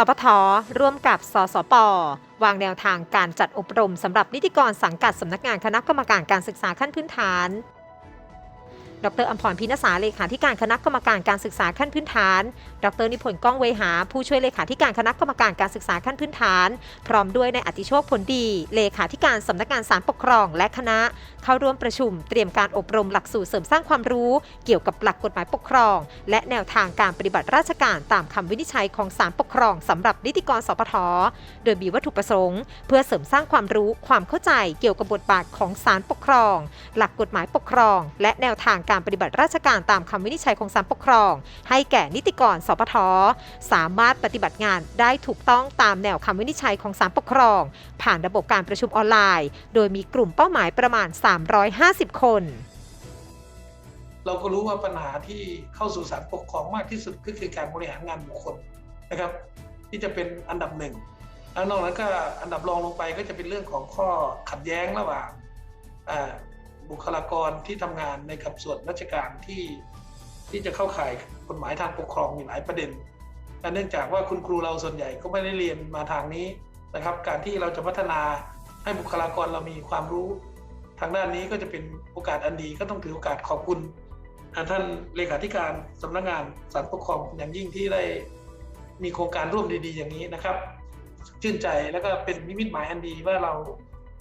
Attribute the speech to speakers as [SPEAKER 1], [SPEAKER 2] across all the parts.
[SPEAKER 1] สปทร่วมกับสสป วางแนวทางการจัดอบรมสำหรับนิติกรสังกัดสำนักงานคณะกรรมการการศึกษาขั้นพื้นฐาน ดรอัมพรพินสาเลขาธิการคณะกรรมการการศึกษาขั้นพื้นฐาน ดรนิพนธ์ก้องเวหา ผู้ช่วยเลขาธิการคณะกรรมการการศึกษาขั้นพื้นฐาน พร้อมด้วยในายอติโชคผลดี เลขาธิการสำนักงานสารปกครองและคณะ เข้าร่วมประชุม เตรียมการอบรมหลักสูตรเสริมสร้างความรู้ เกี่ยวกับหลักกฎหมายปกครอง และแนวทางการปฏิบัติราชการตามคำวินิจฉัยของศาลปกครองสำหรับนิติกรสปทโดยมีวัตถุประสงค์ เพื่อเสริมสร้างความรู้ความเข้าใจ เกี่ยวกับบทบาทของศาลปกครอง หลักกฎหมายปกครอง และแนวทางการปฏิบัติราชการตามคำวินิจฉัยของศาลปกครอง ให้แก่นิติกรสปทสามารถปฏิบัติงานได้ถูกต้องตามแนวคำวินิจฉัยของศาลปกครอง ผ่านระบบการประชุมออนไลน์ โดยมีกลุ่มเป้าหมายประมาณ 350 คน
[SPEAKER 2] เราก็รู้ว่าปัญหาที่เข้าสู่ศาลปกครองมากที่สุดก็คือการบริหารงานบุคคลนะครับ ที่จะเป็นอันดับหนึ่งแล้วนอกนั้นก็อันดับรองลงไปก็จะเป็นเรื่องของข้อขัดแย้งระหว่าง บุคลากรที่ทำงานในกับส่วนราชการที่ที่จะเข้าข่ายกฎหมายทางปกครองมีหลายประเด็นและเนื่องจากว่าคุณครูเราส่วนใหญ่ก็ไม่ได้เรียนมาทางนี้นะครับ การที่เราจะพัฒนาให้บุคลากรเรามีความรู้ ทางด้านนี้ก็จะเป็นโอกาสอันดีก็ต้องถือโอกาสขอบคุณท่านเลขาธิการสำนักงานสารปกครองอย่างยิ่งที่ได้มีโครงการร่วมดี ๆ อย่างนี้นะครับ ชื่นใจแล้วก็เป็นนิมิตหมายอันดีว่าเรา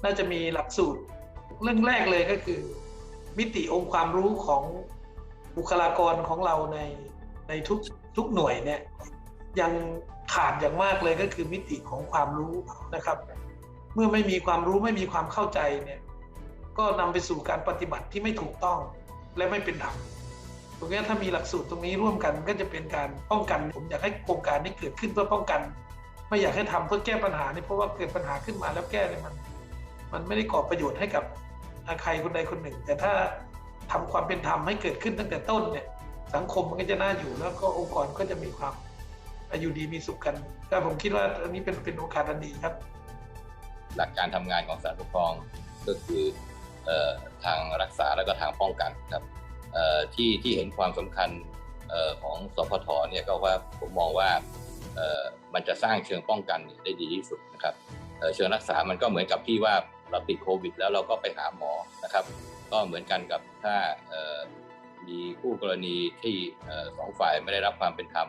[SPEAKER 2] น่าจะมีหลักสูตร เรื่องแรกเลยก็คือ มิติองค์ความรู้ของบุคลากรของเราในในทุกทุกหน่วยเนี่ยยังขาดอย่างมากเลยก็คือมิติของความรู้นะครับ เมื่อไม่มีความรู้ไม่มีความเข้าใจเนี่ยก็นำไปสู่การปฏิบัติที่ไม่ถูกต้องและไม่เป็นธรรมตรงนี้ถ้ามีหลักสูตรตรงนี้ร่วมกันก็จะเป็นการป้องกัน ผมอยากให้โครงการนี้เกิดขึ้นเพื่อป้องกัน ไม่อยากให้ทำเพื่อแก้ปัญหานี่เพราะว่าเกิดปัญหาขึ้นมาแล้วแก้เนี่ยมัน มันไม่ได้ก่อประโยชน์ให้กับ ใครคนใดคนหนึ่ง แต่ถ้าทำความเป็นธรรมให้เกิดขึ้นตั้งแต่ต้นเนี่ยสังคมมันก็จะน่าอยู่แล้วก็องค์กรก็จะมีความอายู่ดีมีสุขกันก็ผมคิดว่าอันนี้เป็นเป็นโอกาสอันดีครับ
[SPEAKER 3] หลักการทำงานของศาลปกครองก็คืออทางรักษาแล้วก็ทางป้องกันครับที่ที่เห็นความสำคัญออของสพทเนี่ยก็ว่าผมมองว่ามันจะสร้างเชิงป้องกันได้ดีที่สุดนะครับเชิงรักษามันก็เหมือนกับที่ว่า เราติดโควิด แล้วเราก็ไปหาหมอนะครับ ก็เหมือนกันกับถ้ามีคู่กรณีที่สองฝ่ายไม่ได้รับความเป็นธรรม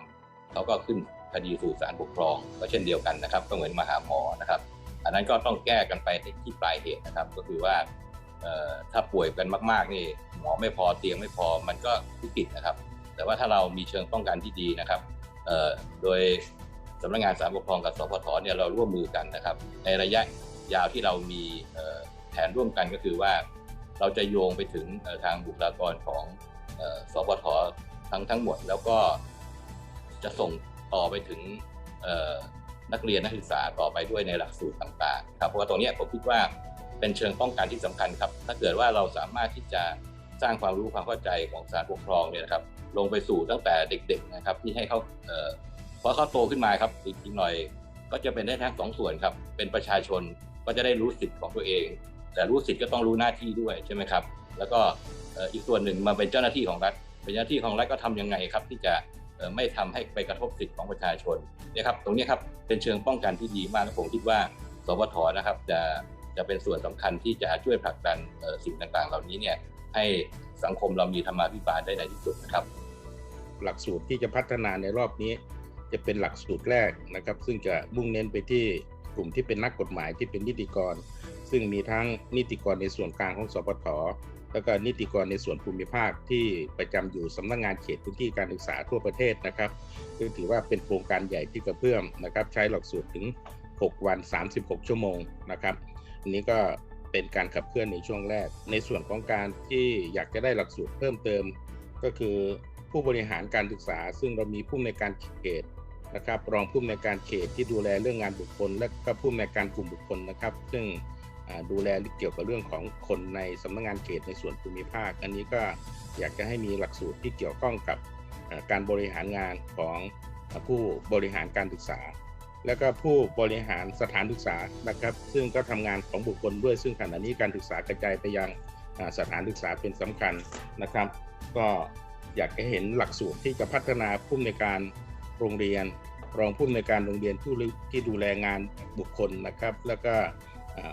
[SPEAKER 3] เขาก็ขึ้นคดีสู่ศาลปกครองก็เช่นเดียวกันนะครับ ก็เหมือนมาหาหมอนะครับ อันนั้นก็ต้องแก้กันไปที่ปลายเหตุนะครับ ก็คือว่าถ้าป่วยกันมาก ๆ นี่หมอไม่พอเตียงไม่พอมันก็วิกฤตนะครับ แต่ว่าถ้าเรามีเชิงป้องกันที่ดีนะครับโดยสำนักงานสารปกครองกับสพทเนี่ยเราร่วมมือกันนะครับ ในระยะ ยาวที่เรามีแผนร่วมกันก็คือว่า เราจะโยงไปถึงทางบุคลากรของเอ่อสพททั้งทั้งหมด แล้วก็จะส่งต่อไปถึงนักเรียนนักศึกษาต่อไปด้วยในหลักสูตรต่างๆครับเพราะว่าตรงนี้ผมคิดว่าเป็นเชิงป้องกันที่สำคัญครับ ถ้าเกิดว่าเราสามารถที่จะสร้างความรู้ความเข้าใจของสารปกครองเนี่ยนะครับ ลงไปสู่ตั้งแต่เด็ก ๆนะครับ ที่ให้เขาเอ่อพอเขาโตขึ้นมาครับอีกทีหน่อยก็จะเป็นได้ทั้งสองส่วนครับ เป็นประชาชน ก็จะได้รู้สิทธิ์ของตัวเอง แต่รู้สิทธิ์ก็ต้องรู้หน้าที่ด้วยใช่ไหมครับ แล้วก็อีกส่วนหนึ่งมาเป็นเจ้าหน้าที่ของรัฐเป็นเจ้าหน้าที่ของรัฐก็ทำยังไงครับ ที่จะไม่ทำให้ไปกระทบสิทธิ์ของประชาชนเนี่ยครับ ตรงนี้ครับเป็นเชิงป้องกันที่ดีมากและผมคิดว่า สวทนะครับจะจะเป็นส่วนสำคัญที่จะช่วยผลักดันสิ่งต่างๆ เหล่านี้เนี่ยให้สังคมเรามีธรรมาภิบาลได้ในที่สุดนะครับ
[SPEAKER 4] หลักสูตรที่จะพัฒนาในรอบนี้ จะเป็นหลักสูตรแรกนะครับ ซึ่งจะมุ่งเน้นไปที่ ลุ่มที่เป็นนักกฎหมายที่เป็นนิติกร ซึ่งมีทั้งนิติกรในส่วนกลางของสปทแล้วก็นิติกรในส่วนภูมิภาคที่ประจำอยู่สำนักงานเขตพื้นที่การศึกษาทั่วประเทศนะครับซึ่งถือว่าเป็นโครงการใหญ่ที่กระเพื่อมนะครับ ใช้หลักสูตรถึง 6 วัน 36 ชั่วโมงนะครับอันนี้ก็เป็นการขับเคลื่อนในช่วงแรก ในส่วนของการที่อยากจะได้หลักสูตรเพิ่มเติม ก็คือผู้บริหารการศึกษา ซึ่งเรามีผู้อำนการเขต นะครับรองผู้อำนวยการเขตที่ดูแลเรื่องงานบุคคล และก็ผู้อำนวยการกลุ่มบุคคลนะครับ ซึ่งดูแลเกี่ยวกับเรื่องของคนในสำนักงานเขตในส่วนภูมิภาค อันนี้ก็อยากจะให้มีหลักสูตรที่เกี่ยวข้องกับการบริหารงานของผู้บริหารการศึกษา แล้วก็ผู้บริหารสถานศึกษานะครับ ซึ่งก็ทำงานของบุคคลด้วย ซึ่งขณะนี้การศึกษากระจายไปยังสถานศึกษาเป็นสำคัญนะครับ ก็อยากจะเห็นหลักสูตรที่จะพัฒนาผู้ในการ โรงเรียน รองผู้อำนวยการโรงเรียนผู้ที่ดูแลงานบุคคลนะครับ แล้วก็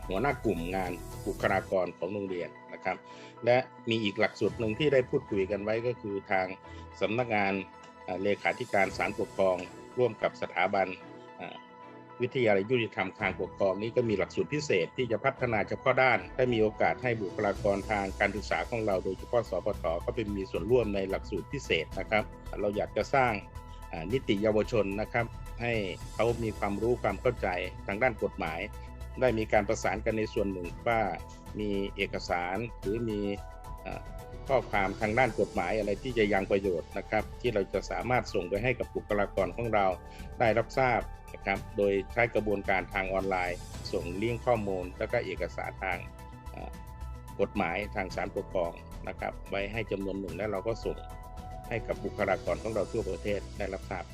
[SPEAKER 4] หัวหน้ากลุ่มงานบุคลากรของโรงเรียนนะครับ และมีอีกหลักสูตรหนึ่งที่ได้พูดคุยกันไว้ก็คือทางสำนักงานเลขาธิการศาลปกครอง ร่วมกับสถาบันวิทยาลัยยุติธรรมทางปกครองนี้ก็มีหลักสูตรพิเศษที่จะพัฒนาเฉพาะด้านได้มีโอกาสให้บุคลากรทางการศึกษาของเราโดยเฉพาะสพทก็เป็นมีส่วนร่วมในหลักสูตรพิเศษนะครับ เราอยากจะสร้าง นิติเยาวชนนะครับ ให้เขามีความรู้ความเข้าใจทางด้านกฎหมาย ได้มีการประสานกันในส่วนหนึ่งว่ามีเอกสารหรือมีข้อความทางด้านกฎหมายอะไรที่จะยังประโยชน์นะครับ ที่เราจะสามารถส่งไปให้กับบุคลากรของเราได้รับทราบนะครับ โดยใช้กระบวนการทางออนไลน์ ส่งลิงก์ข้อมูล แล้วก็เอกสารทางกฎหมายทางสารปกครองนะครับ ไว้ให้จำนวนหนึ่งแล้วเราก็ส่ง ให้กับบุคลากรของเราทั่วประเทศได้รับทราบ